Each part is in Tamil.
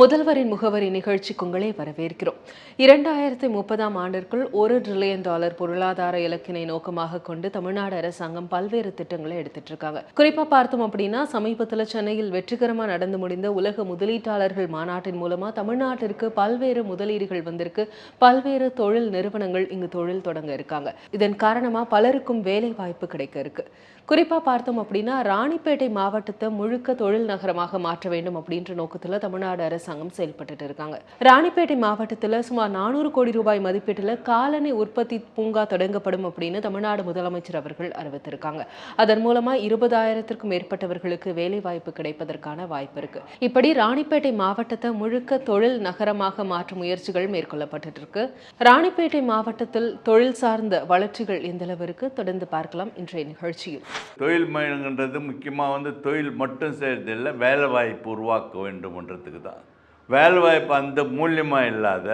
முதல்வரின் முகவரி நிகழ்ச்சிக்கு உங்களை வரவேற்கிறோம். இரண்டாயிரத்தி முப்பதாம் ஆண்டிற்குள் ஒரு ட்ரில்லியன் டாலர் பொருளாதார இலக்கினை நோக்கமாக கொண்டு தமிழ்நாடு அரசாங்கம் பல்வேறு திட்டங்களை எடுத்துட்டு இருக்காங்க குறிப்பா பார்த்தோம் அப்படின்னா சமீபத்தில் சென்னையில் வெற்றிகரமா நடந்து முடிந்த உலக முதலீட்டாளர்கள் மாநாட்டின் மூலமா தமிழ்நாட்டிற்கு பல்வேறு முதலீடுகள் வந்திருக்கு. பல்வேறு தொழில் நிறுவனங்கள் இங்கு தொழில் தொடங்க இருக்காங்க. இதன் காரணமா பலருக்கும் வேலை வாய்ப்பு கிடைக்க இருக்கு. குறிப்பாக பார்த்தோம் அப்படின்னா ராணிப்பேட்டை மாவட்டத்தை முழுக்க தொழில் நகரமாக மாற்ற வேண்டும் அப்படின்ற நோக்கத்தில் தமிழ்நாடு அரசாங்கம் செயல்பட்டுட்டு இருக்காங்க. ராணிப்பேட்டை மாவட்டத்தில் சுமார் நானூறு கோடி ரூபாய் மதிப்பீட்டில் காலனி உற்பத்தி பூங்கா தொடங்கப்படும் அப்படின்னு தமிழ்நாடு முதலமைச்சர் அவர்கள் அறிவித்திருக்காங்க. அதன் மூலமாக இருபதாயிரத்திற்கும் மேற்பட்டவர்களுக்கு வேலை வாய்ப்பு கிடைப்பதற்கான வாய்ப்பு இருக்கு. இப்படி ராணிப்பேட்டை மாவட்டத்தை முழுக்க தொழில் நகரமாக மாற்றும் முயற்சிகள் மேற்கொள்ளப்பட்டு இருக்கு. ராணிப்பேட்டை மாவட்டத்தில் தொழில் சார்ந்த வளர்ச்சிகள் எந்த அளவிற்கு தொடர்ந்து பார்க்கலாம் இன்றைய நிகழ்ச்சியில். தொழில் மையங்கன்றது முக்கியமாக வந்து தொழில் மட்டும் செய்கிறதில்லை வேலை வாய்ப்பு உருவாக்க வேண்டும்ன்றதுக்கு தான். வேலை வாய்ப்பு அந்த மூலியமாக இல்லாத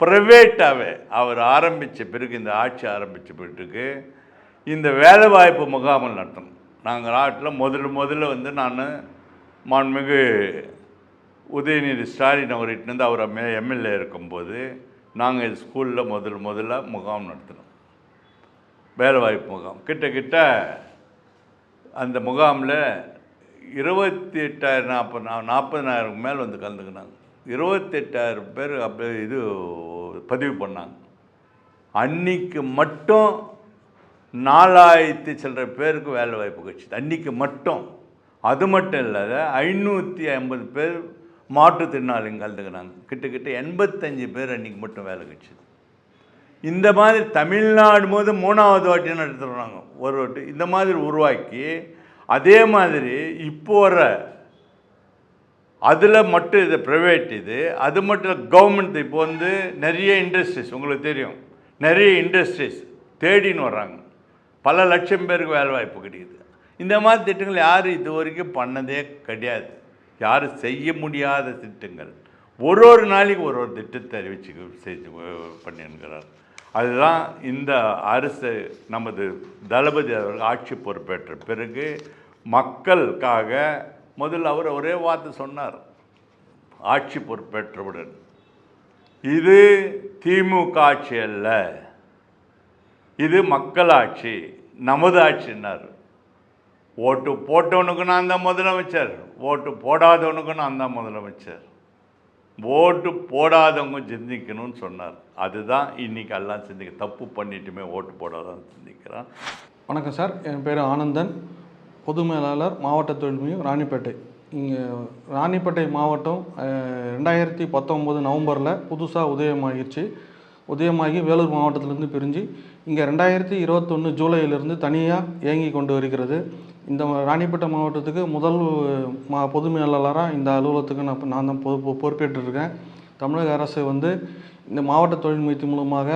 ப்ரைவேட்டாகவே அவர் ஆரம்பித்த பிறகு இந்த ஆட்சி ஆரம்பித்த பிறகு இந்த வேலை வாய்ப்பு முகாமல் நடத்தணும். நாங்கள் நாட்டில் முதல்ல முதல்ல வந்து நான் மாண்புமிகு உதயநிதி ஸ்டாலின் அவர்கிட்ட அவர் எம்எல்ஏ இருக்கும்போது நாங்கள் ஸ்கூலில் முதல் முதல்ல முகாம் நடத்தினோம். வேலைவாய்ப்பு முகாம். கிட்டக்கிட்ட அந்த முகாமில் இருபத்தி எட்டாயிரம் நாற்பது நாற்பதனாயிரம் மேல் வந்து கலந்துக்கினாங்க. இருபத்தெட்டாயிரம் பேர் அப்படியே இது பதிவு பண்ணாங்க. அன்னைக்கு மட்டும் நாலாயிரத்தி சில்லற பேருக்கு வேலை வாய்ப்பு கிடச்சிது. அன்றைக்கி மட்டும். அது மட்டும் இல்லாத ஐநூற்றி ஐம்பது பேர் மாற்றுத்திறனாளிங்க கலந்துக்கினாங்க. கிட்டக்கிட்ட எண்பத்தஞ்சு பேர் அன்றைக்கி மட்டும் வேலை கிடச்சிது. இந்த மாதிரி தமிழ்நாடு போது மூணாவது வாட்டி நடத்துகிறாங்க ஒரு வாட்டி. இந்த மாதிரி உருவாக்கி அதே மாதிரி இப்போ வர அதில் மட்டும் இது ப்ரைவேட் இது அது மட்டும் இல்லை கவர்மெண்ட் இப்போ வந்து நிறைய இண்டஸ்ட்ரீஸ் உங்களுக்கு தெரியும். நிறைய இண்டஸ்ட்ரீஸ் தேடின்னு வர்றாங்க. பல லட்சம் பேருக்கு வேலை வாய்ப்பு கிடைக்குது. இந்த மாதிரி திட்டங்கள் யாரும் இது வரைக்கும் பண்ணதே கிடையாது. யாரும் செய்ய முடியாத திட்டங்கள். ஒரு ஒரு நாளைக்கு ஒரு ஒரு திட்டத்தை அறிவிச்சு செய்து பண்ணியிருக்கிறார். அதுதான் இந்த அரசு நமது தளபதி அவர்கள் ஆட்சி பொறுப்பேற்ற பிறகு மக்களுக்காக முதல்ல அவர் ஒரே வார்த்தை சொன்னார். ஆட்சி பொறுப்பேற்றவுடன். இது திமுக ஆட்சி அல்ல. இது மக்களாட்சி நமது ஆட்சின்னார். ஓட்டு போட்டவனுக்கு நான் தான் முதலமைச்சர் ஓட்டு போடாதவனுக்கு நான் தான் முதலமைச்சர். ஓட்டு போடாதவங்க சிந்திக்கணும்னு சொன்னார். அதுதான் இன்னைக்கு எல்லாம் சிந்திக்க தப்பு பண்ணிட்டுமே ஓட்டு போடாதான் சிந்திக்கிறான் வணக்கம் சார். என் பேர் ஆனந்தன். பொது மேலாளர் மாவட்ட தொழில்மையும் ராணிப்பேட்டை. இங்கே ராணிப்பேட்டை மாவட்டம் ரெண்டாயிரத்தி பத்தொம்போது நவம்பரில் புதுசாக உதயமாகிடுச்சு உதயமாகி வேலூர் மாவட்டத்திலேருந்து பிரிஞ்சு இங்கே ரெண்டாயிரத்தி இருபத்தொன்று ஜூலையிலிருந்து தனியாக இயங்கி கொண்டு வருகிறது. இந்த ராணிப்பேட்டை மாவட்டத்துக்கு முதல் மா பொது மேலாளராக இந்த அலுவலகத்துக்கு நான் நான் தான் பொ பொறுப்பேற்றிருக்கேன். தமிழக அரசு வந்து இந்த மாவட்ட தொழில் முயற்சி மூலமாக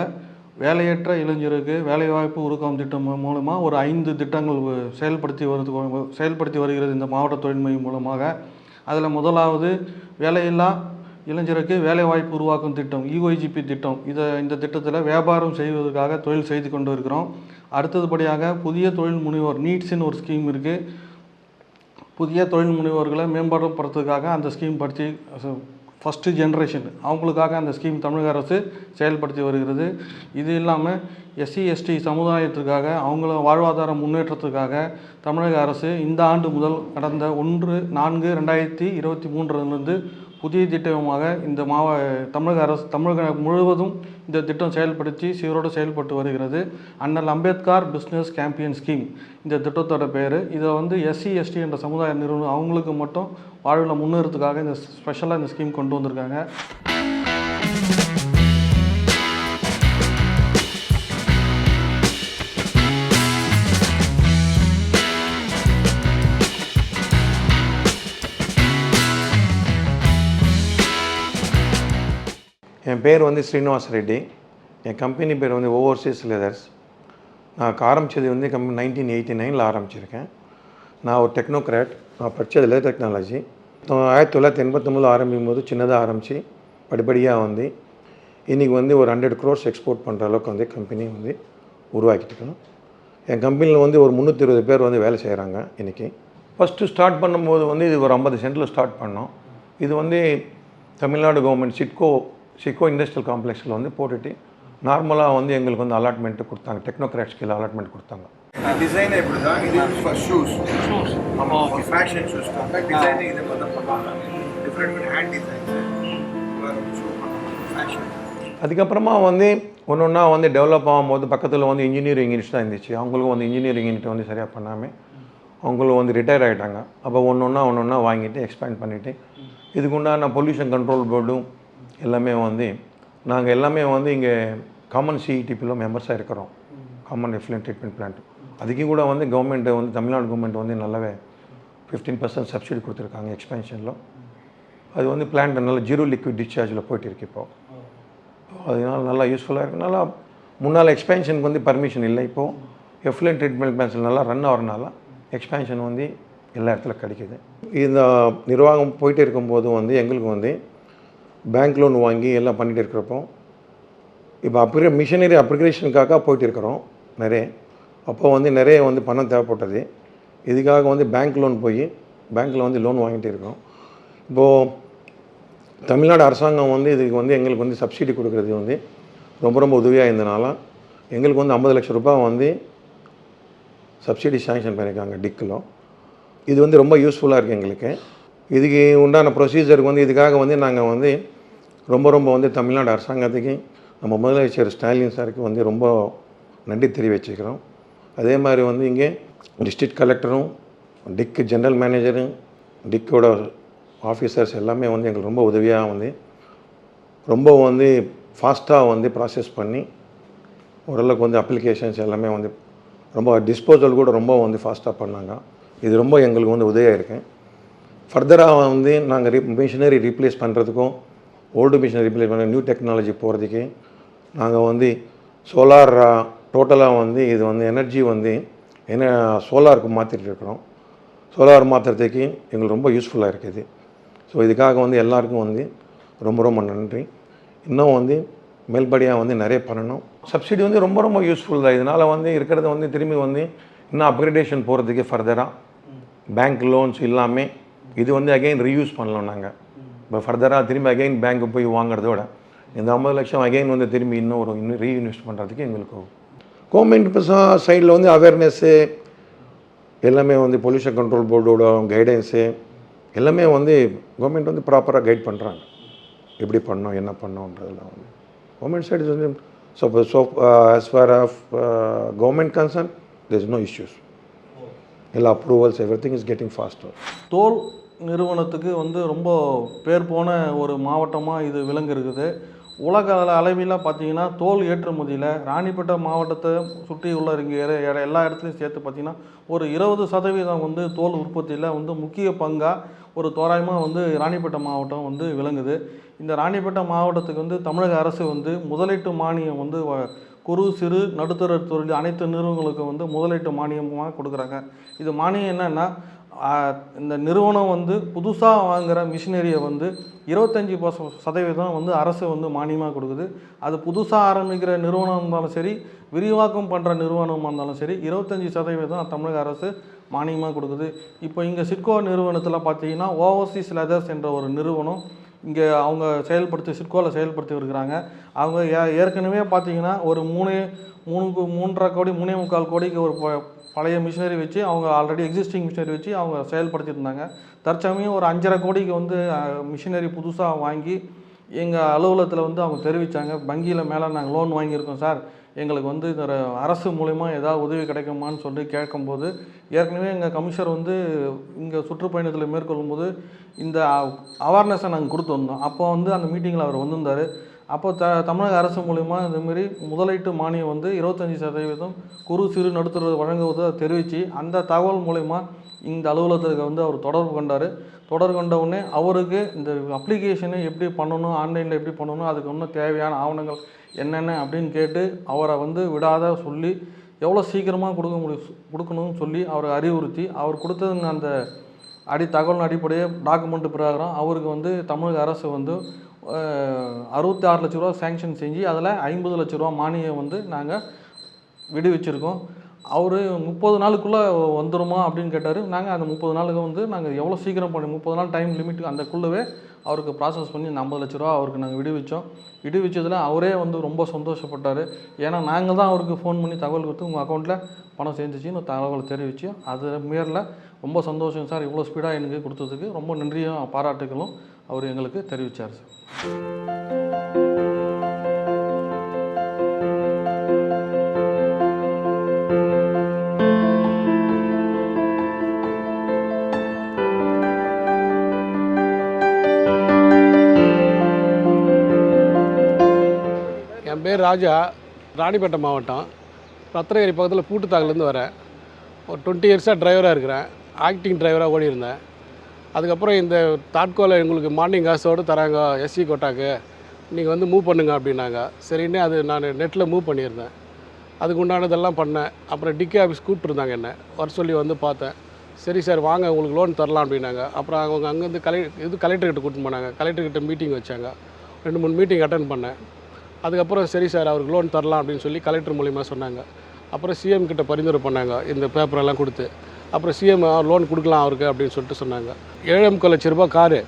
வேலையற்ற இளைஞருக்கு வேலைவாய்ப்பு உருக்கம் திட்டம் மூலமாக ஒரு ஐந்து திட்டங்கள் செயல்படுத்தி வருது செயல்படுத்தி வருகிறது இந்த மாவட்ட தொழில் மையம் மூலமாக. அதில் முதலாவது வேலையில்லா இளைஞருக்கு வேலைவாய்ப்பு உருவாக்கும் திட்டம் யூஐஜிபி திட்டம். இதை இந்த திட்டத்தில் வியாபாரம் செய்வதற்காக தொழில் செய்து கொண்டு இருக்கிறோம். அடுத்ததுபடியாக புதிய தொழில் முனைவோர் நீட்ஸ்னு ஒரு ஸ்கீம் இருக்குது புதிய தொழில் முனைவோர்களை மேம்படுத்துறதுக்காக அந்த ஸ்கீம் படுத்தி ஃபஸ்ட்டு ஜென்ரேஷன் அவங்களுக்காக அந்த ஸ்கீம் தமிழக அரசு செயல்படுத்தி வருகிறது. இது இல்லாமல் எஸ்சி எஸ்டி சமுதாயத்திற்காக அவங்கள வாழ்வாதார முன்னேற்றத்துக்காக தமிழக அரசு இந்த ஆண்டு முதல் கடந்த ஒன்று நான்கு ரெண்டாயிரத்தி இருபத்தி மூன்றிலிருந்து புதிய திட்டமாக இந்த மாவ தமிழக அரசு தமிழக முழுவதும் இந்த திட்டம் செயல்படுத்தி சீரோடு செயல்பட்டு வருகிறது. அண்ணல் அம்பேத்கர் பிஸ்னஸ் கேம்பியன் ஸ்கீம் இந்த திட்டத்தோட பேர். இதை வந்து எஸ்சி எஸ்டி என்ற சமுதாய நிறுவனம் அவங்களுக்கு மட்டும் வாழ்வில் முன்னேறதுக்காக இந்த ஸ்பெஷலாக இந்த ஸ்கீம் கொண்டு வந்திருக்காங்க. என் பேர் வந்து ஸ்ரீனிவாஸ் ரெட்டி. என் கம்பெனி பேர் வந்து ஓவர்சீஸ் லெதர்ஸ். நான் ஆரம்பித்தது வந்து கம்பெனி நைன்டீன் எயிட்டி நைனில் ஆரம்பிச்சிருக்கேன். நான் ஒரு டெக்னோக்ராட். நான் படித்தது லெதர் டெக்னாலஜி. ஆயிரத்தி தொள்ளாயிரத்தி எண்பத்தொம்பது ஆரம்பிக்கும் போது சின்னதாக ஆரம்பித்து படிப்படியாக வந்து இன்றைக்கி வந்து ஒரு ஹண்ட்ரட் க்ரோர்ஸ் எக்ஸ்போர்ட் பண்ணுற அளவுக்கு வந்து கம்பெனி வந்து உருவாக்கிட்டு இருக்கணும் என் கம்பெனியில் வந்து ஒரு முந்நூற்றி இருபது பேர் வந்து வேலை செய்கிறாங்க இன்றைக்கி ஃபஸ்ட்டு ஸ்டார்ட் பண்ணும்போது வந்து இது ஒரு ஐம்பது சென்ட்டில் ஸ்டார்ட் பண்ணோம். இது வந்து தமிழ்நாடு கவர்மெண்ட் சிட்கோ சிட்கோ இண்டஸ்ட்ரியல் காம்ப்ளெக்ஸில் வந்து போட்டுட்டு நார்மலாக வந்து எங்களுக்கு வந்து அலாட்மெண்ட் கொடுத்தாங்க. டெக்னோக்ராட் ஸ்கில் அலாட்மெண்ட் கொடுத்தாங்க. டிசைன் இப்படி தான் இது ஃபார் ஷூஸ் ஷூஸ் ஆமாம் ஃபேஷன் ஷூஸ்க்காக டிசைன் இதை மாதிரி தான் பண்ணுவாங்க different hand design shoe fashion அதுக்கப்புறமா வந்து ஒன்று ஒன்றா வந்து டெவலப் ஆகும்போது பக்கத்தில் வந்து இன்ஜினியரிங் யூனிட்ஸ் தான் இருந்துச்சு. அவங்களுக்கும் வந்து இன்ஜினியரிங் யூனிட் வந்து சரியாக பண்ணாமல் அவங்களும் வந்து ரிட்டையர் ஆகிட்டாங்க அப்போ ஒன்று ஒன்றா ஒன்று ஒன்றா வாங்கிட்டு எக்ஸ்பேண்ட் பண்ணிவிட்டு இதுக்கு உண்டான பொல்யூஷன் கண்ட்ரோல் போர்டும் எல்லாமே வந்து நாங்கள் எல்லாமே வந்து இங்கே காமன் சிஇடிபியில் மெம்பர்ஸாக இருக்கிறோம். காமன் எஃப்ளூயன்ட் ட்ரீட்மெண்ட் பிளான்ட் அதுக்கும் கூட வந்து கவர்மெண்ட் வந்து தமிழ்நாடு கவர்மெண்ட் வந்து நல்லாவே ஃபிஃப்டீன் பர்சன்ட் சப்சிடி கொடுத்துருக்காங்க எக்ஸ்பென்ஷனில் அது வந்து பிளான்ட் நல்லா ஜீரோ லிக்விட் டிஸ்சார்ஜில் போயிட்டு இருக்கு இப்போது அதனால நல்லா யூஸ்ஃபுல்லாக இருக்குது நல்லா முன்னால் எக்ஸ்பென்ஷனுக்கு வந்து பர்மிஷன் இல்லை இப்போது எஃப்ளன் ட்ரீட்மெண்ட் பிளான்ஸில் நல்லா ரன் ஆகிறனால எக்ஸ்பென்ஷன் வந்து எல்லா இடத்துல கிடைக்கிது. இந்த நிர்வாகம் போயிட்டு இருக்கும்போது வந்து எங்களுக்கு வந்து பேங்க் லோன் வாங்கி எல்லாம் பண்ணிகிட்டு இருக்கிறப்போ இப்போ அப்கிரே மிஷினரி அப்ரிகிரேஷனுக்காக போயிட்டு இருக்கிறோம் நிறைய. அப்போ வந்து நிறைய வந்து பணம் தேவைப்பட்டது. இதுக்காக வந்து பேங்க் லோன் போய் பேங்க்கில் வந்து லோன் வாங்கிட்டு இருக்கோம். இப்போது தமிழ்நாடு அரசாங்கம் வந்து இதுக்கு வந்து எங்களுக்கு வந்து சப்சிடி கொடுக்குறது வந்து ரொம்ப ரொம்ப உதவியாக இருந்தனால எங்களுக்கு வந்து ஐம்பது லட்சம் ரூபாய் வந்து சப்சிடி சாங்ஷன் பண்ணியிருக்காங்க டிக்கில் இது வந்து ரொம்ப யூஸ்ஃபுல்லாக இருக்குது எங்களுக்கு. இதுக்கு உண்டான ப்ரொசீஜருக்கு வந்து இதுக்காக வந்து நாங்கள் வந்து ரொம்ப ரொம்ப வந்து தமிழ்நாடு அரசாங்கத்துக்கு நம்ம முதலமைச்சர் ஸ்டாலின் சாருக்கு வந்து ரொம்ப நன்றி தெரிவிச்சுக்கிறோம். அதே மாதிரி வந்து இங்கே டிஸ்ட்ரிக்ட் கலெக்டரும் டிக்கு ஜென்ரல் மேனேஜரும் டிக்கோட ஆஃபீஸர்ஸ் எல்லாமே வந்து எங்களுக்கு ரொம்ப உதவியாக வந்து ரொம்ப வந்து ஃபாஸ்ட்டாக வந்து ப்ராசஸ் பண்ணி ஓரளவுக்கு வந்து அப்ளிகேஷன்ஸ் எல்லாமே வந்து ரொம்ப டிஸ்போசல் கூட ரொம்ப வந்து ஃபாஸ்ட்டாக பண்ணாங்க. இது ரொம்ப எங்களுக்கு வந்து உதவியாக இருக்குது ஃபர்தராக வந்து நாங்கள் ரீ மிஷினரி ரீப்ளேஸ் பண்ணுறதுக்கும் ஓல்டு மிஷினரி ரீப்ளேஸ் பண்ண நியூ டெக்னாலஜி போகிறதுக்கு நாங்கள் வந்து சோலார் டோட்டலாக வந்து இது வந்து எனர்ஜி வந்து என்ன சோலாருக்கு மாற்றிட்டு இருக்கிறோம். சோலார் மாற்றுறதுக்கு எங்களுக்கு ரொம்ப யூஸ்ஃபுல்லாக இருக்குது. ஸோ இதுக்காக வந்து எல்லாருக்கும் வந்து ரொம்ப ரொம்ப நன்றி. இன்னும் வந்து மேல்படியாக வந்து நிறைய பண்ணணும். சப்சிடி வந்து ரொம்ப ரொம்ப யூஸ்ஃபுல் தான். இதனால் வந்து இருக்கிறத வந்து திரும்பி வந்து இன்னும் அப்கிரேடேஷன் போகிறதுக்கு ஃபர்தராக பேங்க் லோன்ஸ் இல்லாமல் இது வந்து அகைன் ரீயூஸ் பண்ணலாம் நாங்கள் இப்போ ஃபர்தராக திரும்பி அகைன் பேங்க்கு போய் வாங்குறதோட இந்த ஐம்பது லட்சம் அகைன் வந்து திரும்பி இன்னும் ஒரு இன்னும் ரீஇன்வெஸ்ட் பண்ணுறதுக்கு எங்களுக்கு கவர்மெண்ட் சைடில் வந்து அவேர்னஸ்ஸு எல்லாமே வந்து பொல்யூஷன் கண்ட்ரோல் போர்டோட கைடன்ஸு எல்லாமே வந்து கவர்மெண்ட் வந்து ப்ராப்பராக கைட் பண்ணுறாங்க எப்படி பண்ணோம் என்ன பண்ணோன்றதெல்லாம் வந்து. கவர்மெண்ட் சைடு வந்து so so as far of government concern there's no issues எல்லா approvals everything is getting faster தோல் நிறுவனத்துக்கு வந்து ரொம்ப பேர் போன ஒரு மாவட்டமாக இது விளங்கிருக்குது உலக அளவில் பார்த்தீங்கன்னா தோல் ஏற்றுமதியில் ராணிப்பேட்டை மாவட்டத்தை சுற்றி உள்ள இங்கே எல்லா இடத்துலையும் சேர்த்து பார்த்தீங்கன்னா ஒரு இருபது சதவீதம் வந்து தோல் உற்பத்தியில் வந்து முக்கிய பங்காக ஒரு தோராயமாக வந்து ராணிப்பேட்டை மாவட்டம் வந்து விளங்குது. இந்த ராணிப்பேட்டை மாவட்டத்துக்கு வந்து தமிழக அரசு வந்து முதலீட்டு மானியம் வந்து வ- குறு சிறு நடுத்தர தொழில் அனைத்து நிறுவனங்களுக்கும் வந்து முதலீட்டு மானியமாக கொடுக்குறாங்க. இது மானியம் என்னென்னா இந்த நிறுவனம் வந்து புதுசாக வாங்குகிற மிஷினரியை வந்து இருபத்தஞ்சி பர்ச சதவீதம் வந்து அரசு வந்து மானியமாக கொடுக்குது. அது புதுசாக ஆரம்பிக்கிற நிறுவனம் இருந்தாலும் சரி விரிவாக்கம் பண்ணுற நிறுவனமாக இருந்தாலும் சரி இருபத்தஞ்சி சதவீதம் தமிழக அரசு மானியமாக கொடுக்குது. இப்போ இங்கே சிட்கோ நிறுவனத்தில் பார்த்தீங்கன்னா ஓவர்சீஸ் லெதர்ஸ் என்ற ஒரு நிறுவனம் இங்கே அவங்க செயல்படுத்தி சிட்கோவில் செயல்படுத்தி இருக்கிறாங்க. அவங்க ஏ ஏற்கனவே பார்த்தீங்கன்னா ஒரு மூணு மூணுக்கு மூன்றரை கோடி மூணே முக்கால் கோடிக்கு ஒரு ப- பழைய மிஷினரி வச்சு அவங்க ஆல்ரெடி எக்ஸிஸ்டிங் மிஷினரி வச்சு அவங்க செயல்படுத்தியிருந்தாங்க தற்சமயம் ஒரு அஞ்சரை கோடிக்கு வந்து மிஷினரி புதுசாக வாங்கி எங்கள் அலுவலகத்தில் வந்து அவங்க தெரிவித்தாங்க வங்கியில் மேலே நாங்கள் லோன் வாங்கியிருக்கோம் சார். எங்களுக்கு வந்து இந்த அரசு மூலிமா ஏதாவது உதவி கிடைக்குமான்னு சொல்லி கேட்கும்போது ஏற்கனவே எங்கள் கமிஷனர் வந்து இங்கே சுற்றுப்பயணத்தில் மேற்கொள்ளும்போது இந்த அவேர்னஸை நாங்கள் கொடுத்து வந்தோம். அப்போ வந்து அந்த மீட்டிங்கில் அவர் வந்திருந்தார். அப்போ த தமிழக அரசு மூலிமா இதுமாரி முதலீட்டு மானியம் வந்து இருபத்தஞ்சி சதவீதம் குறு சிறு நடுத்தர வழங்குவதை தெரிவித்து அந்த தகவல் மூலிமா இந்த அலுவலகத்துக்கு வந்து அவர் தொடர்பு கொண்டார். தொடர்பு கொண்ட உடனே அவருக்கு இந்த அப்ளிகேஷனை எப்படி பண்ணணும் ஆன்லைனில் எப்படி பண்ணணும் அதுக்கு இன்னும் தேவையான ஆவணங்கள் என்னென்ன அப்படின்னு கேட்டு அவரை வந்து விடாத சொல்லி எவ்வளோ சீக்கிரமாக கொடுக்க முடியும் கொடுக்கணும்னு சொல்லி அவரை அறிவுறுத்தி அவர் கொடுத்தது அந்த அடி தகவலின் அடிப்படையே டாக்குமெண்ட் பிரகாரம் அவருக்கு வந்து தமிழக அரசு வந்து அறுபத்தி ஆறு லட்ச ரூபா சேங்ஷன் செஞ்சு அதில் ஐம்பது லட்ச ரூபா மானியம் வந்து நாங்கள் விடுவிச்சிருக்கோம். அவர் முப்பது நாளுக்குள்ளே வந்துருமா அப்படின்னு கேட்டார். நாங்கள் அந்த முப்பது நாளுக்கு வந்து நாங்கள் எவ்வளோ சீக்கிரம் பண்ணி முப்பது நாள் டைம் லிமிட் அந்தக்குள்ளவே அவருக்கு ப்ராசஸ் பண்ணி ஐம்பது லட்ச ரூபா அவருக்கு நாங்கள் விடுவிச்சோம். விடுவிச்சதில் அவரே வந்து ரொம்ப சந்தோஷப்பட்டார். ஏன்னா நாங்கள் தான் அவருக்கு ஃபோன் பண்ணி தகவல் கொடுத்து உங்கள் அக்கௌண்ட்டில் பணம் சேர்ந்துச்சின்னு தகவல் தெரிவித்து அது மேரில் ரொம்ப சந்தோஷம் சார். இவ்வளோ ஸ்பீடாக எனக்கு கொடுத்ததுக்கு ரொம்ப நன்றியும் பாராட்டுகளும் அவர் எங்களுக்கு தெரிவித்தார் சார். பேர் ராஜா ராணிப்பேட்டை மாவட்டம் ரத்னகிரி பக்கத்தில் பூட்டுத்தாங்கலேருந்து வரேன். ஒரு டுவெண்ட்டி இயர்ஸாக டிரைவராக இருக்கிறேன். ஆக்டிங் டிரைவராக ஓடி இருந்தேன். அதுக்கப்புறம் இந்த தாட்கோவில் எங்களுக்கு மார்னிங் காசோடு தராங்க எஸ்சி கோட்டாக்கு. நீங்கள் வந்து மூவ் பண்ணுங்க அப்படின்னாங்க. சரின்னு அது நான் நெட்டில் மூவ் பண்ணியிருந்தேன். அதுக்கு உண்டானதெல்லாம் பண்ணேன். அப்புறம் டிகே ஆஃபீஸ் கூப்பிட்ருந்தாங்க என்ன. வர சொல்லி வந்து பார்த்தேன். சரி சார் வாங்க உங்களுக்கு லோன் தரலாம் அப்படின்னாங்க. அப்புறம் அவங்க அங்கேருந்து கலெக்ட் இது கலெக்டர்கிட்ட கூப்பிட்டு போனாங்க. கலெக்டர்கிட்ட மீட்டிங் வச்சாங்க. ரெண்டு மூணு மீட்டிங் அட்டன் பண்ணேன். அதுக்கப்புறம் சரி சார் அவருக்கு லோன் தரலாம் அப்படின்னு சொல்லி கலெக்டர் மூலிமா சொன்னாங்க. அப்புறம் சிஎம் கிட்ட பரிந்துரை பண்ணாங்க இந்த பேப்பரெல்லாம் கொடுத்து. அப்புறம் சிஎம் லோன் கொடுக்கலாம் அவருக்கு அப்படின்னு சொல்லிட்டு சொன்னாங்க. ஏழே முக்கால் லட்ச ரூபா காரு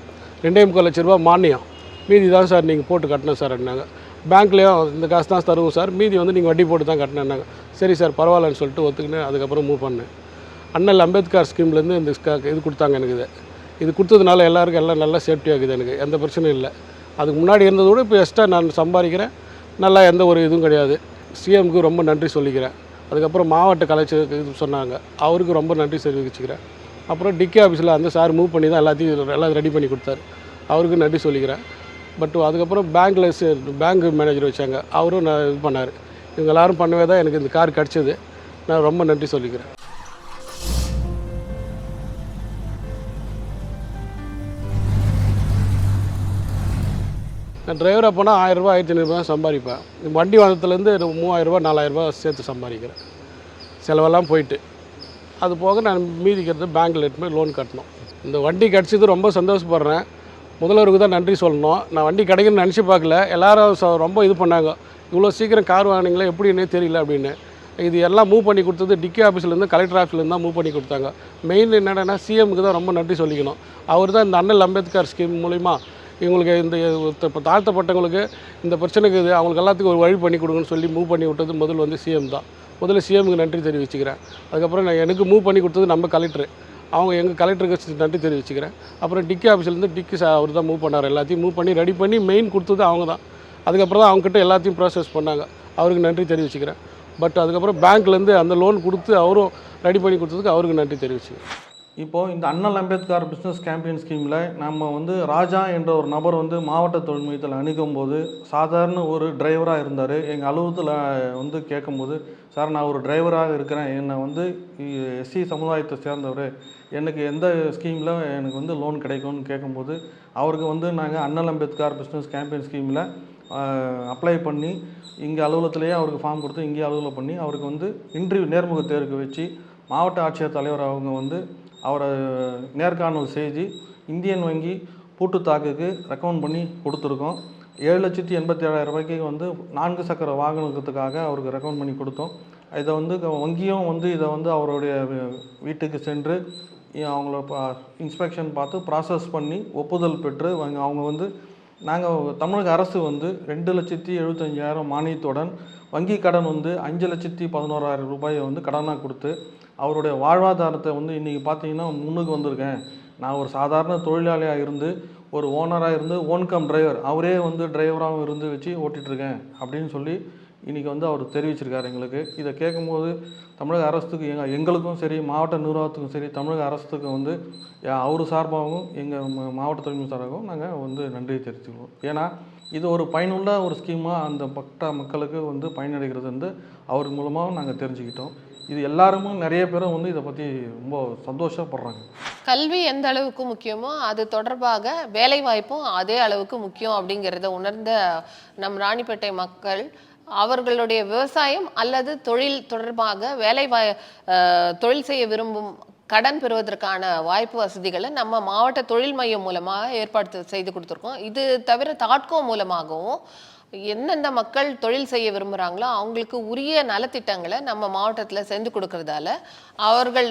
ரெண்டே முக்கால் லட்ச ரூபா மானியம். மீதி தான் சார் நீங்கள் போட்டு கட்டணும் சார் அப்படின்னாங்க பேங்க்லேயும் இந்த காசு தான் தருவோம் சார் மீதி வந்து நீங்கள் வட்டி போட்டு தான் கட்டினேன்னாங்க சரி சார் பரவாயில்லன்னு சொல்லிட்டு ஒத்துக்கினேன் அதுக்கப்புறம் மூவ் பண்ணேன். அண்ணல் அம்பேத்கர் ஸ்கீம்லேருந்து இந்த இது கொடுத்தாங்க எனக்கு இது. இது கொடுத்ததுனால எல்லாருக்கும் எல்லாம் நல்லா சேஃப்டி ஆகுது எனக்கு எந்த பிரச்சனையும் இல்லை. அதுக்கு முன்னாடி இருந்ததோடு இப்போ எக்ஸ்ட்ரா நான் சம்பாதிக்கிறேன். நல்லா எந்த ஒரு இதுவும் கிடையாது. சிஎம்க்கு ரொம்ப நன்றி சொல்லிக்கிறேன். அதுக்கப்புறம் மாவட்ட கலைச்சருக்கு இது சொன்னாங்க. அவருக்கு ரொம்ப நன்றி தெரிவிச்சுக்கிறேன். அப்புறம் டிகே ஆஃபீஸில் அந்த சார் மூவ் பண்ணி தான் எல்லாத்தையும் எல்லாம் ரெடி பண்ணி கொடுத்தாரு. அவருக்கு நன்றி சொல்லிக்கிறேன். பட் அதுக்கப்புறம் பேங்க்கில் பேங்க் மேனேஜர் வச்சாங்க. அவரும் நான் இது பண்ணார். இவங்க எல்லாரும் பண்ணவே தான் எனக்கு இந்த கார் கிடச்சிது. நான் ரொம்ப நன்றி சொல்லிக்கிறேன். நான் டிரைவராக போனால் ஆயிரரூபா ஆயிரத்தி ஐநூறுபா சம்பாதிப்பேன். வண்டி வந்ததுலேருந்து மூவாயிரரூபா நாலாயிரரூபா சேர்த்து சம்பாதிக்கிறேன். செலவெல்லாம் போயிட்டு. அது போக நான் மீதிக்கிறது பேங்க்கில் எடுத்து போய் லோன் கட்டணும். இந்த வண்டி கிடச்சது ரொம்ப சந்தோஷப்படுறேன். முதல்வருக்கு தான் நன்றி சொல்லணும். நான் வண்டி கிடைக்குன்னு நினச்சி பார்க்கல. எல்லாரும் ரொம்ப இது பண்ணாங்க. இவ்வளோ சீக்கிரம் கார் வாங்கினீங்களா? எப்படின்னே தெரியல அப்படின்னு. இது எல்லாம் மூவ் பண்ணி கொடுத்தது டிக்கி ஆஃபீஸ்லேருந்து கலெக்டர் ஆஃபீஸ்லேருந்து தான் மூவ் பண்ணி கொடுத்தாங்க. மெயின் என்னென்னா சிஎம்க்கு தான் ரொம்ப நன்றி சொல்லிக்கணும். அவர் தான் இந்த அண்ணல் அம்பேத்கர் ஸ்கீம் மூலிமா இவங்களுக்கு இந்த இப்போ தாழ்த்தப்பட்டவங்களுக்கு இந்த பிரச்சனைக்கு இது அவங்களுக்கு எல்லாத்துக்கும் ஒரு வழி பண்ணி கொடுங்கன்னு சொல்லி மூவ் பண்ணி விட்டது முதல் வந்து சிஎம் தான். முதல்ல சிஎம்க்கு நன்றி தெரிவிச்சுக்கிறேன். அதுக்கப்புறம் நான் எனக்கு மூவ் பண்ணி கொடுத்தது நம்ம கலெக்டர் அவங்க எங்கள் கலெக்டருக்கு நன்றி தெரிவிச்சுக்கிறேன். அப்புறம் டிக்கி ஆஃபீஸ்லேருந்து டிக்கி சா அவர் தான் மூவ் பண்ணார் எல்லாத்தையும். மூவ் பண்ணி ரெடி பண்ணி மெயின் கொடுத்தது அவங்க தான். அதுக்கப்புறம் தான் அவங்ககிட்ட எல்லாத்தையும் ப்ராசஸ் பண்ணாங்க. அவருக்கு நன்றி தெரிவிச்சுக்கிறேன். பட் அதுக்கப்புறம் பேங்க்லேருந்து அந்த லோன் கொடுத்து அவரும் ரெடி பண்ணி கொடுத்ததுக்கு அவருக்கு நன்றி தெரிவிச்சுக்கிறேன். இப்போது இந்த அண்ணல் அம்பேத்கர் பிஸ்னஸ் கேம்பியன் ஸ்கீமில் நம்ம வந்து ராஜா என்ற ஒரு நபர் வந்து மாவட்ட தொழில் மையத்தில் அணுகும்போது சாதாரண ஒரு டிரைவராக இருந்தார். எங்கள் அலுவலகத்தில் வந்து கேட்கும்போது சார் நான் ஒரு டிரைவராக இருக்கிறேன். என்னை வந்து எஸ்சி சமுதாயத்தை சேர்ந்தவர். எனக்கு எந்த ஸ்கீமில் எனக்கு வந்து லோன் கிடைக்கும்னு கேட்கும்போது அவருக்கு வந்து நாங்கள் அண்ணல் அம்பேத்கர் பிஸ்னஸ் கேம்பியன் ஸ்கீமில் அப்ளை பண்ணி இங்கே அலுவலகத்திலேயே அவருக்கு ஃபார்ம் கொடுத்து இங்கே அலுவலகம் பண்ணி அவருக்கு வந்து இன்டர்வியூ நேர்முக தேர்வுக்கு வச்சு மாவட்ட ஆட்சியர் தலைவர் அவங்க வந்து அவரை நேர்காணல் செய்து இந்தியன் வங்கி பூட்டுத்தாக்குக்கு ரெக்கமெண்ட் பண்ணி கொடுத்துருக்கோம். ஏழு லட்சத்தி எண்பத்தி ஏழாயிரம் ரூபாய்க்கு வந்து நான்கு சக்கர வாகனத்துக்காக அவருக்கு ரெக்கமெண்ட் பண்ணி கொடுத்தோம். இதை வந்து க- வங்கியும் வந்து இதை வந்து அவருடைய வீட்டுக்கு சென்று அவங்கள இன்ஸ்பெக்ஷன் பார்த்து ப்ராசஸ் பண்ணி ஒப்புதல் பெற்று அவங்க வந்து நாங்கள் தமிழக அரசு வந்து ரெண்டு லட்சத்தி எழுபத்தஞ்சாயிரம் மானியத்துடன் வங்கி கடன் வந்து அஞ்சு லட்சத்தி பதினோராயிரம் ரூபாயை வந்து கடனாக கொடுத்து அவருடைய வாழ்வாதாரத்தை வந்து இன்றைக்கி பார்த்தீங்கன்னா முன்னுக்கு வந்திருக்கேன். நான் ஒரு சாதாரண தொழிலாளியாக இருந்து ஒரு ஓனராக இருந்து ஓன் கம் டிரைவர் அவரே வந்து டிரைவராகவும் இருந்து வச்சு ஓட்டிகிட்ருக்கேன் அப்படின்னு சொல்லி இன்றைக்கி வந்து அவர் தெரிவிச்சிருக்காரு எங்களுக்கு. இதை கேட்கும்போது தமிழக அரசுக்கு எங்கள் எங்களுக்கும் சரி மாவட்ட நிர்வாகத்துக்கும் சரி தமிழக அரசுக்கு வந்து அவர் சார்பாகவும் எங்கள் மாவட்ட தொழில்நுட்ப சார்பாகவும் நாங்கள் வந்து நன்றி தெரிவிச்சுக்கிறோம் ஏன்னா இது ஒரு பயனுள்ள ஒரு ஸ்கீமாக அந்த பட்டா மக்களுக்கு வந்து பயனடைகிறது வந்து அவர் மூலமாகவும் நாங்கள் தெரிஞ்சுக்கிட்டோம். இது எல்லாருமே நிறைய பேரும் வந்து இதை பற்றி ரொம்ப சந்தோஷப்படுறாங்க. கல்வி எந்த அளவுக்கு முக்கியமோ அது தொடர்பாக வேலைவாய்ப்பும் அதே அளவுக்கு முக்கியம் அப்படிங்கிறத உணர்ந்த நம் ராணிப்பேட்டை மக்கள் அவர்களுடைய விவசாயம் அல்லது தொழில் தொடர்பாக வேலை வாய் தொழில் செய்ய விரும்பும் கடன் பெறுவதற்கான வாய்ப்பு வசதிகளை நம்ம மாவட்ட தொழில் மையம் மூலமாக ஏற்பாடு செய்து கொடுத்துருக்கோம். இது தவிர தாட்கோ மூலமாகவும் எந்தெந்த மக்கள் தொழில் செய்ய விரும்புகிறாங்களோ அவங்களுக்கு உரிய நலத்திட்டங்களை நம்ம மாவட்டத்தில் செஞ்சு கொடுக்கறதால அவர்கள்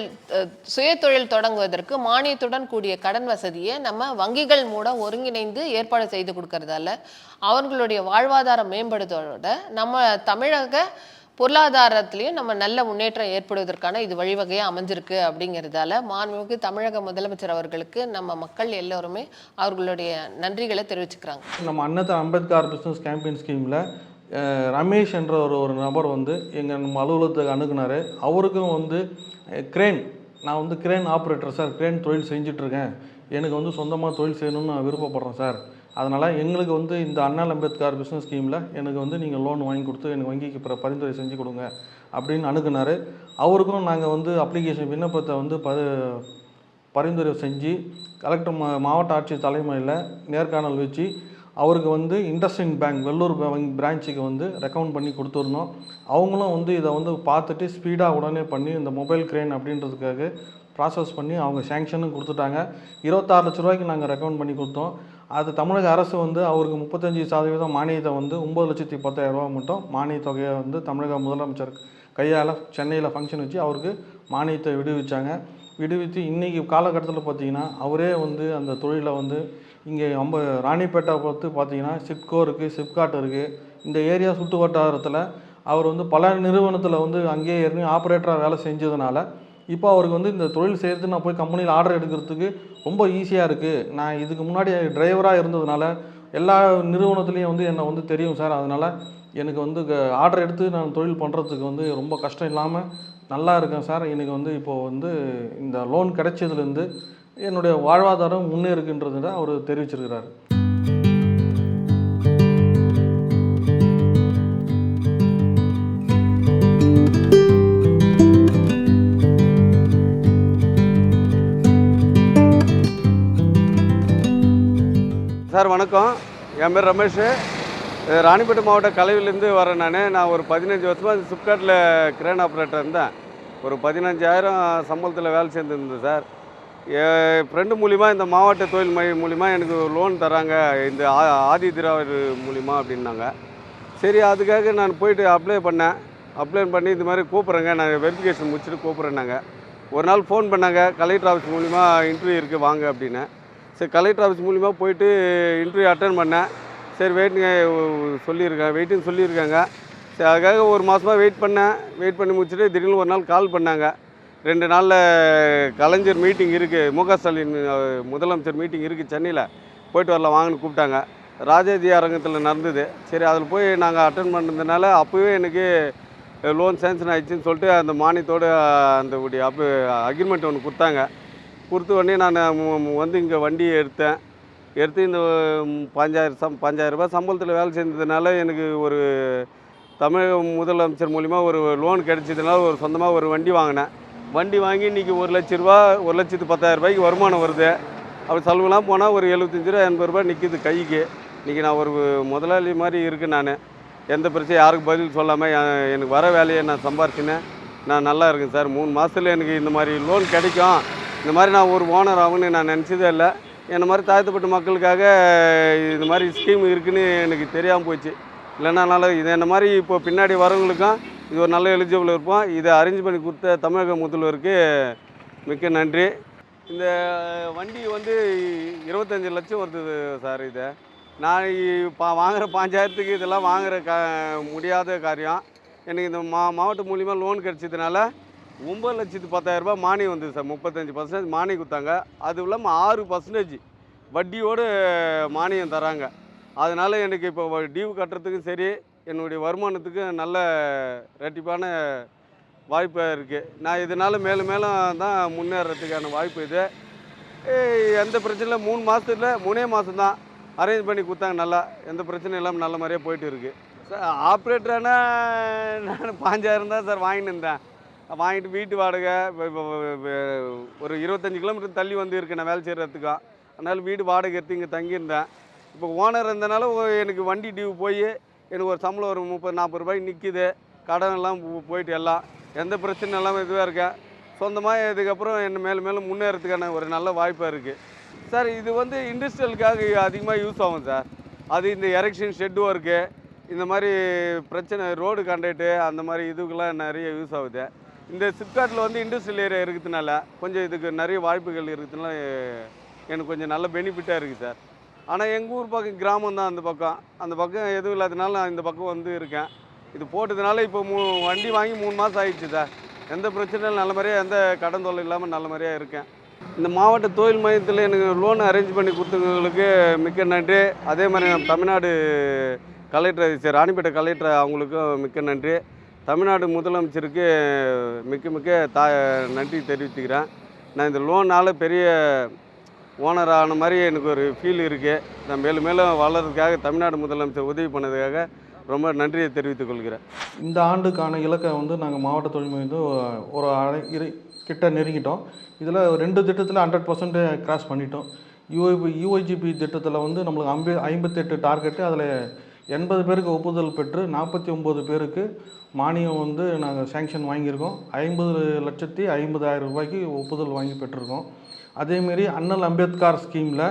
சுய தொழில் தொடங்குவதற்கு மானியத்துடன் கூடிய கடன் வசதியை நம்ம வங்கிகள் மூலம் ஒருங்கிணைந்து ஏற்பாடு செய்து கொடுக்கறதால அவர்களுடைய வாழ்வாதாரம் மேம்படுத்துவதோட நம்ம தமிழக பொருளாதாரத்திலையும் நம்ம நல்ல முன்னேற்றம் ஏற்படுவதற்கான இது வழிவகையாக அமைஞ்சிருக்கு அப்படிங்கிறதால மாண்புமிகு தமிழக முதலமைச்சர் அவர்களுக்கு நம்ம மக்கள் எல்லோருமே அவர்களுடைய நன்றிகளை தெரிவிச்சுக்கிறாங்க. நம்ம அன்னத்தை அம்பேத்கர் பிஸ்னஸ் கேம்பெயின் ஸ்கீமில் ரமேஷ் என்ற ஒரு ஒரு நபர் வந்து எங்கள் நம்ம அலுவலகத்துக்கு அணுகுனார். அவருக்கும் வந்து கிரேன் நான் வந்து கிரேன் ஆப்ரேட்டர் சார் கிரேன் தொழில் செஞ்சிட்ருக்கேன் எனக்கு வந்து சொந்தமாக தொழில் செய்யணும்னு நான் விருப்பப்படுறேன் சார் அதனால் எங்களுக்கு வந்து இந்த அண்ணா அம்பேத்கர் பிஸ்னஸ் ஸ்கீமில் எனக்கு வந்து நீங்கள் லோன் வாங்கி கொடுத்து எனக்கு வங்கிக்கு பிற பரிந்துரை செஞ்சு கொடுங்க அப்படின்னு அணுகுனார். அவருக்கும் நாங்கள் வந்து அப்ளிகேஷன் விண்ணப்பத்தை வந்து ப பரிந்துரை செஞ்சு கலெக்டர் மா மாவட்ட ஆட்சியர் தலைமையில் நேர்காணல் வச்சு அவருக்கு வந்து இண்டஸ்இன் பேங்க் வெள்ளூர் பேங்க் பிரான்ச்சுக்கு வந்து ரெக்கமெண்ட் பண்ணி கொடுத்துருந்தோம் அவங்களும் வந்து இதை வந்து பார்த்துட்டு ஸ்பீடாக உடனே பண்ணி இந்த மொபைல் கிரேன் அப்படின்றதுக்காக ப்ராசஸ் பண்ணி அவங்க சேங்ஷனும் கொடுத்துட்டாங்க. இருபத்தாறு லட்ச ரூபாய்க்கு நாங்கள் ரெக்கமெண்ட் பண்ணி கொடுத்தோம். அது தமிழக அரசு வந்து அவருக்கு முப்பத்தஞ்சு சதவீதம் மானியத்தை வந்து ஒம்பது லட்சத்தி பத்தாயிரம் ரூபா மட்டும் மானிய தொகையை வந்து தமிழக முதலமைச்சர் கையால் சென்னையில் ஃபங்க்ஷன் வச்சு அவருக்கு மானியத்தை விடுவிச்சாங்க. விடுவித்து இன்றைக்கி காலகட்டத்தில் பார்த்தீங்கன்னா அவரே வந்து அந்த தொழிலை வந்து இங்கே ரொம்ப ராணிப்பேட்டை பொறுத்து பார்த்தீங்கன்னா சிப்கோ இருக்குது சிப்காட் இருக்குது இந்த ஏரியா சுற்று வட்டாரத்தில் அவர் வந்து பல நிறுவனத்தில் வந்து அங்கேயே ஏற்கனவே ஆப்ரேட்டராக வேலை செஞ்சதுனால இப்போ அவருக்கு வந்து இந்த தொழில் செய்கிறது நான் போய் கம்பெனியில் ஆர்டர் எடுக்கிறதுக்கு ரொம்ப ஈஸியாக இருக்குது நான் இதுக்கு முன்னாடி டிரைவராக இருந்ததுனால எல்லா நிறுவனத்துலேயும் வந்து என்னை வந்து தெரியும் சார். அதனால் எனக்கு வந்து ஆர்டர் எடுத்து நான் தொழில் பண்ணுறதுக்கு வந்து ரொம்ப கஷ்டம் இல்லாமல் நல்லா இருக்கேன் சார். எனக்கு வந்து இப்போது வந்து இந்த லோன் கிடைச்சதுலேருந்து என்னுடைய வாழ்வாதாரம் முன்னேறுகின்றதை அவர் தெரிவிச்சிருக்கிறார். சார் வணக்கம். என் பேர் ரமேஷ். ராணிப்பேட்டை மாவட்ட கலைவிலேருந்து வரேன் நான். நான் ஒரு பதினஞ்சு வருஷமாக சிப்காட்டில் கிரேன் ஆப்ரேட்டர் இருந்தேன். ஒரு பதினஞ்சாயிரம் சம்பளத்தில் வேலை சேர்ந்துருந்தேன் சார். என் ஃப்ரெண்டு மூலிமா இந்த மாவட்ட தொழில் மையம் மூலிமா எனக்கு லோன் தராங்க. இந்த ஆ- ஆதி திராவிடர் மூலிமா அப்படின்னாங்க. சரி அதுக்காக நான் போயிட்டு அப்ளை பண்ணேன். அப்ளை பண்ணி இந்த மாதிரி கூப்பிட்றேங்க. நான் வெரிஃபிகேஷன் முடிச்சுட்டு கூப்பிட்றேன்னாங்க ஒரு நாள் ஃபோன் பண்ணாங்க. கலெக்டர் ஆஃபீஸ் மூலிமா இன்டர்வியூ இருக்குது வாங்க அப்படின்னு. சரி கலெக்டர் ஆஃபீஸ் மூலிமா போயிட்டு இன்டர்வியூ அட்டன் பண்ணேன். சரி வெயிட்டுங்க சொல்லியிருக்காங்க வெயிட்டுன்னு சொல்லியிருக்காங்க. சரி அதுக்காக ஒரு மாதமாக வெயிட் பண்ணேன். வெயிட் பண்ணி முடிச்சுட்டு திடீர்னு ஒரு நாள் கால் பண்ணாங்க. ரெண்டு நாளில் கலைஞர் மீட்டிங் இருக்குது மு க ஸ்டாலின் முதலமைச்சர் மீட்டிங் இருக்குது சென்னையில். போயிட்டு வரலாம் வாங்கன்னு கூப்பிட்டாங்க. ராஜாஜி அரங்கத்தில் நடந்தது. சரி அதில் போய் நாங்கள் அட்டன் பண்ணதுனால அப்போவே எனக்கு லோன் சேங்ஷன் ஆயிடுச்சுன்னு சொல்லிட்டு அந்த மானியத்தோடு அந்த அப்போ அக்ரிமெண்ட் ஒன்று கொடுத்தாங்க. கொடுத்த உடனே நான் வந்து இங்கே வண்டி எடுத்தேன். எடுத்து இந்த பஞ்சாயிரம் சம் பஞ்சாயிரரூபா ரூபாய் சம்பளத்தில் வேலை செஞ்சதுனால எனக்கு ஒரு தமிழக முதலமைச்சர் மூலிமா ஒரு லோன் கிடைச்சதுனால ஒரு சொந்தமாக ஒரு வண்டி வாங்கினேன். வண்டி வாங்கி இன்றைக்கி ஒரு லட்ச ரூபா ஒரு லட்சத்து பத்தாயிரம் ரூபாய்க்கு வருமானம் வருது. அப்படி செலவுலாம் போனால் ஒரு எழுபத்தஞ்சி ரூபா எண்பது ரூபாய் நிற்கிது கைக்கு. இன்றைக்கி நான் ஒரு முதலாளி மாதிரி இருக்கேன் நான். எந்த பிரச்சனையும் யாருக்கு பதில் சொல்லாமல் எனக்கு வர வேலையை நான் சம்பாரிச்சினேன். நான் நல்லா இருக்கேன் சார். மூணு மாதத்தில் எனக்கு இந்த மாதிரி லோன் கிடைக்கும். இந்த மாதிரி நான் ஒரு ஓனர் ஆகும்னு நான் நினச்சதே இல்லை. என்ன மாதிரி தாழ்த்தப்பட்ட மக்களுக்காக இந்த மாதிரி ஸ்கீம் இருக்குதுன்னு எனக்கு தெரியாமல் போச்சு. இல்லைன்னா நல்ல இது என்ன மாதிரி இப்போ பின்னாடி வரவங்களுக்கும் இது ஒரு நல்ல எலிஜிபிள் இருப்போம். இதை அரேஞ்ச் பண்ணி கொடுத்த தமிழக முதல்வருக்கு மிக்க நன்றி. இந்த வண்டி வந்து இருபத்தஞ்சி லட்சம் வருது சார் இது. நான் இ- பா பாஞ்சாயிரத்துக்கு இதெல்லாம் வாங்குகிற க முடியாத காரியம். எனக்கு இந்த மா மாவட்டம் மூலிமா லோன் கிடச்சதுனால ஒம்பது லட்சத்து பத்தாயிரம் ரூபாய் மானியம் வந்தது சார் முப்பத்தஞ்சு பர்சன்டேஜ் மானியம் கொடுத்தாங்க. அது இல்லாமல் ஆறு பர்சன்டேஜ் வட்டியோடு மானியம் தராங்க. அதனால் எனக்கு இப்போ டியூ கட்டுறதுக்கும் சரி என்னுடைய வருமானத்துக்கும் நல்ல ரெட்டிப்பான வாய்ப்பாக இருக்குது நான் இதனால் மேலும் மேலும் தான் முன்னேறதுக்கான வாய்ப்பு இது. எந்த பிரச்சனையும் மூணு மாதத்தில் மூணே மாதம் தான் அரேஞ்ச் பண்ணி கொடுத்தாங்க நல்லா. எந்த பிரச்சனையும் இல்லாமல் நல்ல மாதிரியே போயிட்டு இருக்குது சார் ஆப்ரேட்டரானா நான் பாஞ்சாயிரம் தான் சார் வாங்கின்னு இருந்தேன். வாங்கிட்டு வீட்டு வாடகை ஒரு இருபத்தஞ்சி கிலோமீட்டர் தள்ளி வந்து இருக்கேன் நான் வேலை செய்கிறதுக்கும் அதனால் வீடு வாடகை எடுத்து இங்கே தங்கியிருந்தேன். இப்போ ஓனர் இருந்தனால எனக்கு வண்டி டியூ போய் எனக்கு ஒரு சம்பளம் ஒரு முப்பது நாற்பது ரூபாய் நிற்கிது கடன் எல்லாம் போ- போயிட்டு எல்லாம். எந்த பிரச்சனையும் இல்லாமல் இதுவாக இருக்கேன். சொந்தமாக இதுக்கப்புறம் என்ன மேலும் மேலும் முன்னேறதுக்கான ஒரு நல்ல வாய்ப்பாக இருக்குது சார் இது வந்து இண்டஸ்ட்ரியலுக்காக அதிகமாக யூஸ் ஆகும் சார். அது இந்த எரெக்ஷன் ஷெட் ஒர்க்கு இந்த மாதிரி பிரச்சனை ரோடு கான்ட்ராக்டு அந்த மாதிரி இதுக்கெல்லாம் நிறைய யூஸ் ஆகுது. இந்த சிப்காட்டில் வந்து இண்டஸ்ட்ரியல் ஏரியா இருக்கிறதுனால கொஞ்சம் இதுக்கு நிறைய வாய்ப்புகள் இருக்கிறதுனால எனக்கு கொஞ்சம் நல்ல பெனிஃபிட்டாக இருக்குது சார் ஆனால் எங்கள் ஊர் பக்கம் கிராமம் தான் அந்த பக்கம். அந்த பக்கம் எதுவும் இல்லாதனால நான் இந்த பக்கம் வந்து இருக்கேன். இது போட்டதுனால இப்போ மூ வண்டி வாங்கி மூணு மாதம் ஆயிடுச்சு சார் எந்த பிரச்சனையும் நல்ல மாதிரியாக எந்த கடன் தொல்லை இல்லாமல் நல்ல மாதிரியாக இருக்கேன். இந்த மாவட்ட தொழில் மையத்தில் எனக்கு லோன் அரேஞ்ச் பண்ணி கொடுத்தவங்களுக்கு மிக்க நன்றி. அதே மாதிரி Tamil Nadu collector sir Ranipet collector அவங்களுக்கும் மிக்க நன்றி. தமிழ்நாடு முதலமைச்சருக்கு மிக்க மிக்க தா நன்றி தெரிவித்துக்கிறேன். நான் இந்த லோனால் பெரிய ஓனர் ஆன மாதிரி எனக்கு ஒரு ஃபீல் இருக்குது நான் மேலும் மேலும் வளர்கிறதுக்காக தமிழ்நாடு முதலமைச்சர் உதவி பண்ணதுக்காக ரொம்ப நன்றியை தெரிவித்துக் கொள்கிறேன். இந்த ஆண்டுக்கான இலக்கை வந்து நாங்கள் மாவட்ட தொழில் வந்து ஒரு அரை இரு கிட்ட நெருங்கிட்டோம். இதில் ரெண்டு திட்டத்தில் ஹண்ட்ரட் பர்சன்ட் கிராஸ் பண்ணிட்டோம். யூஐபி யூஐஜிபி திட்டத்தில் வந்து நம்மளுக்கு ஐம்பது ஐம்பத்தெட்டு டார்கெட்டு அதில் எண்பது பேருக்கு ஒப்புதல் பெற்று நாற்பத்தி ஒம்பது பேருக்கு மானியம் வந்து நாங்கள் சேங்ஷன் வாங்கியிருக்கோம். ஐம்பது லட்சத்தி ஐம்பதாயிரம் ரூபாய்க்கு ஒப்புதல் வாங்கி பெற்றிருக்கோம். அதேமாரி அண்ணல் அம்பேத்கர் ஸ்கீமில்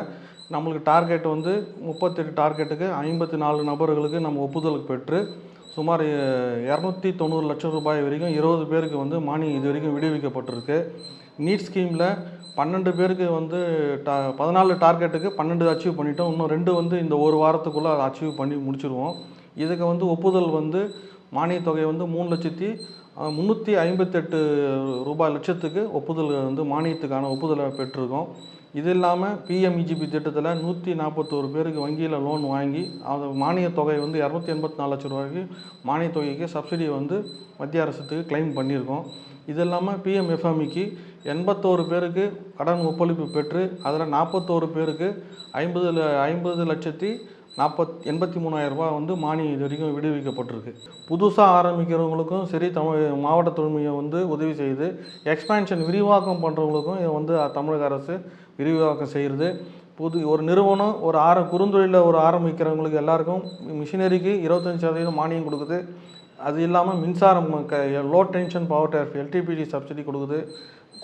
நம்மளுக்கு டார்கெட் வந்து முப்பத்தெட்டு டார்கெட்டுக்கு ஐம்பத்தி நாலு நபர்களுக்கு நம்ம ஒப்புதல் பெற்று சுமார் இரநூத்தி தொண்ணூறு லட்சம் ரூபாய் வரைக்கும் இருபது பேருக்கு வந்து மானியம் இது வரைக்கும் விடுவிக்கப்பட்டிருக்கு. நீட் ஸ்கீமில் பன்னெண்டு பேருக்கு வந்து டா பதினாலு டார்கெட்டுக்கு பன்னெண்டு அச்சீவ் பண்ணிட்டோம். இன்னும் ரெண்டு வந்து இந்த ஒரு வாரத்துக்குள்ளே அதை அச்சீவ் பண்ணி முடிச்சிருவோம். இதுக்கு வந்து ஒப்புதல் வந்து மானியத் தொகை வந்து மூணு லட்சத்தி முந்நூற்றி ஐம்பத்தெட்டு ரூபாய் லட்சத்துக்கு ஒப்புதல் வந்து மானியத்துக்கான ஒப்புதலை பெற்றிருக்கோம். இது இல்லாமல் பிஎம்இஜிபி திட்டத்தில் நூற்றி நாற்பத்தோரு பேருக்கு வங்கியில் லோன் வாங்கி அந்த மானியத் தொகை வந்து இரநூத்தி எண்பத்தி நாலு லட்ச ரூபாய்க்கு மானியத் தொகைக்கு சப்சிடி வந்து மத்திய அரசுக்கு கிளைம் பண்ணியிருக்கோம். இது இல்லாமல் பிஎம்எஃப்எம்இக்கு எண்பத்தோரு பேருக்கு கடன் ஒப்பளிப்பு பெற்று அதில் நாற்பத்தோரு பேருக்கு ஐம்பது ஐம்பது லட்சத்தி நாற்பத் எண்பத்தி மூணாயிரம் ரூபாய் வந்து மானியம் இது வரைக்கும் விடுவிக்கப்பட்டிருக்கு. புதுசாக ஆரம்பிக்கிறவங்களுக்கும் சரி தமிழ் மாவட்ட தொழில்மையை வந்து உதவி செய்யுது. எக்ஸ்பேன்ஷன் விரிவாக்கம் பண்ணுறவங்களுக்கும் இதை வந்து தமிழக அரசு விரிவாக்கம் செய்கிறது புது ஒரு நிறுவனம் ஒரு ஆர குறுந்தொழிலில் ஒரு ஆரம்பிக்கிறவங்களுக்கு எல்லாருக்கும் மிஷினரிக்கு இருபத்தஞ்சி சதவீதம் மானியம் கொடுக்குது. அது இல்லாமல் மின்சாரம் க low tension power tariff LTPT subsidy கொடுக்குது.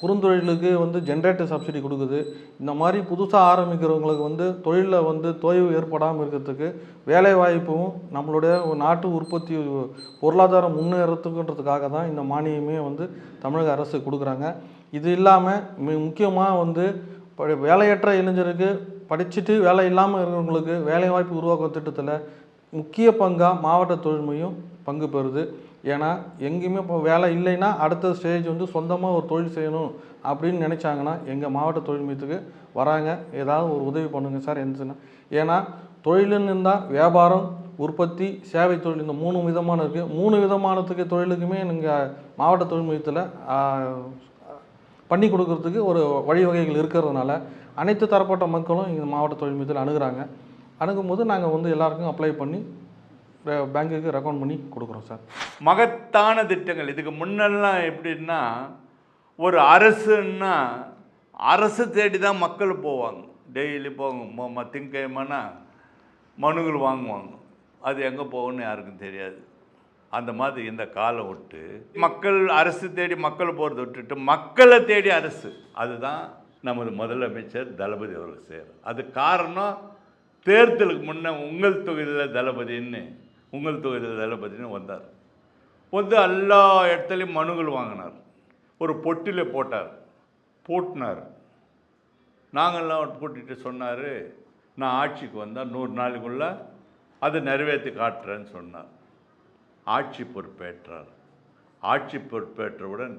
குறுந்தொழிலுக்கு வந்து ஜென்ரேட்டர் சப்சிடி கொடுக்குது. இந்த மாதிரி புதுசாக ஆரம்பிக்கிறவங்களுக்கு வந்து தொழிலில் வந்து தொய்வு ஏற்படாமல் இருக்கிறதுக்கு வேலைவாய்ப்பும் நம்மளுடைய நாட்டு உற்பத்தி பொருளாதாரம் முன்னேறத்துக்குன்றதுக்காக தான் இந்த மானியமே வந்து தமிழக அரசு கொடுக்குறாங்க. இது இல்லாமல் மி முக்கியமாக வந்து ப- வேலையற்ற இளைஞருக்கு படிச்சுட்டு வேலை இல்லாமல் இருக்கிறவங்களுக்கு வேலைவாய்ப்பு உருவாக்கும் திட்டத்தில் முக்கிய பங்காக மாவட்ட தொழில் மையம் பங்கு பெறுது. ஏன்னா எங்கேயுமே இப்போ வேலை இல்லைன்னா அடுத்த ஸ்டேஜ் வந்து சொந்தமாக ஒரு தொழில் செய்யணும் அப்படின்னு நினச்சாங்கன்னா எங்கள் மாவட்ட தொழில் மையத்துக்கு வராங்க. ஏதாவது ஒரு உதவி பண்ணுங்கள் சார் எந்த ஏன்னா தொழிலுன்னு இருந்தால் வியாபாரம் உற்பத்தி சேவை தொழில் இந்த மூணு விதமான இருக்குது மூணு விதமானத்துக்கு தொழிலுக்குமே நீங்கள் மாவட்ட தொழில் மையத்தில் பண்ணி கொடுக்கறதுக்கு ஒரு வழிவகைகள் இருக்கிறதுனால அனைத்து தரப்பட்ட மக்களும் இந்த மாவட்ட தொழில் மையத்தில் அணுகுறாங்க. அணுகும்போது நாங்கள் வந்து எல்லாருக்கும் அப்ளை பண்ணி பேங்குக்கு பேங்க்குக்கு ரெக்கமெண்ட் பண்ணி கொடுக்குறோம் சார். மகத்தான திட்டங்கள். இதுக்கு முன்னெல்லாம் எப்படின்னா ஒரு அரசுன்னா அரசு தேடி தான் மக்கள் போவாங்க. டெய்லி போவாங்க திங்கக்கிழமைனா மனுகள் வாங்குவாங்க. அது எங்கே போகும்னு யாருக்கும் தெரியாது. அந்த மாதிரி இந்த காலம் விட்டு மக்கள் அரசு தேடி மக்கள் போகிறத விட்டுட்டு மக்களை தேடி அரசு. அதுதான் நமது முதலமைச்சர் தளபதி அவர்கள் செய்கிறார் அது காரணம் தேர்தலுக்கு முன்னே உங்கள் தொகுதியில் தளபதின்னு உங்கள் தொகுதியில் பார்த்தீங்கன்னா வந்தார். வந்து எல்லா இடத்துலையும் மனுகள் வாங்கினார். ஒரு பொட்டில போட்டார். போட்டினார். நாங்கள்லாம் போட்டுட்டு சொன்னார் நான் ஆட்சிக்கு வந்தால் நூறு நாளுக்குள்ளே அதை நிறைவேற்றி காட்டுறேன்னு சொன்னார். ஆட்சி பொறுப்பேற்றார். ஆட்சி பொறுப்பேற்றவுடன்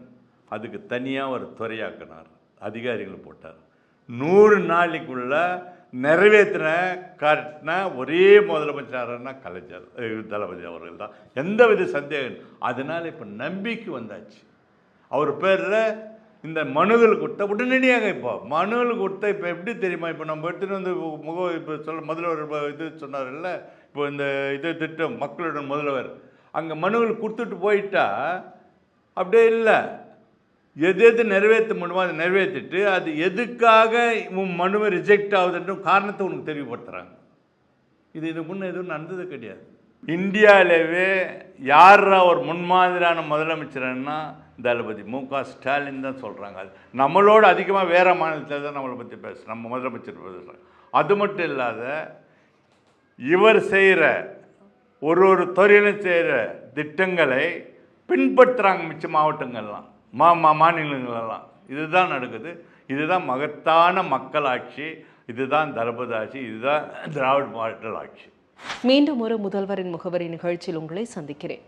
அதுக்கு தனியாக ஒரு துறையாக்கினார். அதிகாரிகள் போட்டார். நூறு நாளைக்குள்ளே நிறைவேற்றின காட்டின ஒரே முதலமைச்சர்னா கலைஞர் தளபதி அவர்கள் தான். எந்த வித சந்தேகம் அதனால் இப்போ நம்பிக்கை வந்தாச்சு. அவர் பேரில் இந்த மனுகள் கொடுத்த உடனடியாக இப்போ மனுகள் கொடுத்த இப்போ எப்படி தெரியுமா? இப்போ நம்ம எடுத்துகிட்டு வந்து முக இப்போ சொல்ல முதல்வர் இது சொன்னார்ல இப்போ இந்த இது திட்டம் மக்களுடன் முதல்வர். அங்கே மனுகள் கொடுத்துட்டு போயிட்டா அப்படியே இல்லை. எது எது நிறைவேற்ற முடியுமோ அதை நிறைவேற்றிட்டு அது எதுக்காக உன் மனுவை ரிஜெக்ட் ஆகுதுன்ற காரணத்தை உனக்கு தெரியப்படுத்துகிறாங்க இது இது முன்ன எதுவும் நடந்தது கிடையாது. இந்தியாவிலேயே யாரா ஒரு முன்மாதிரியான முதலமைச்சர்னா தளபதி? மு க ஸ்டாலின் தான் சொல்கிறாங்க அது நம்மளோட அதிகமாக வேறு மாநிலத்தில் தான் நம்மளை பற்றி பேச நம்ம முதலமைச்சர் பேசுகிறாங்க அது மட்டும் இல்லாத இவர் செய்கிற ஒரு ஒரு துறையிலும் செய்கிற திட்டங்களை பின்பற்றுறாங்க மிச்ச மாவட்டங்கள்லாம். மா மா மாநிலங்களெல்லாம் இதுதான் நடக்குது. இதுதான் மகத்தான மக்களாட்சி. இதுதான் தளபதி இதுதான் திராவிட மாடல் ஆட்சி. மீண்டும் ஒரு முதல்வரின் முகவரி நிகழ்ச்சியில் உங்களை சந்திக்கிறேன்.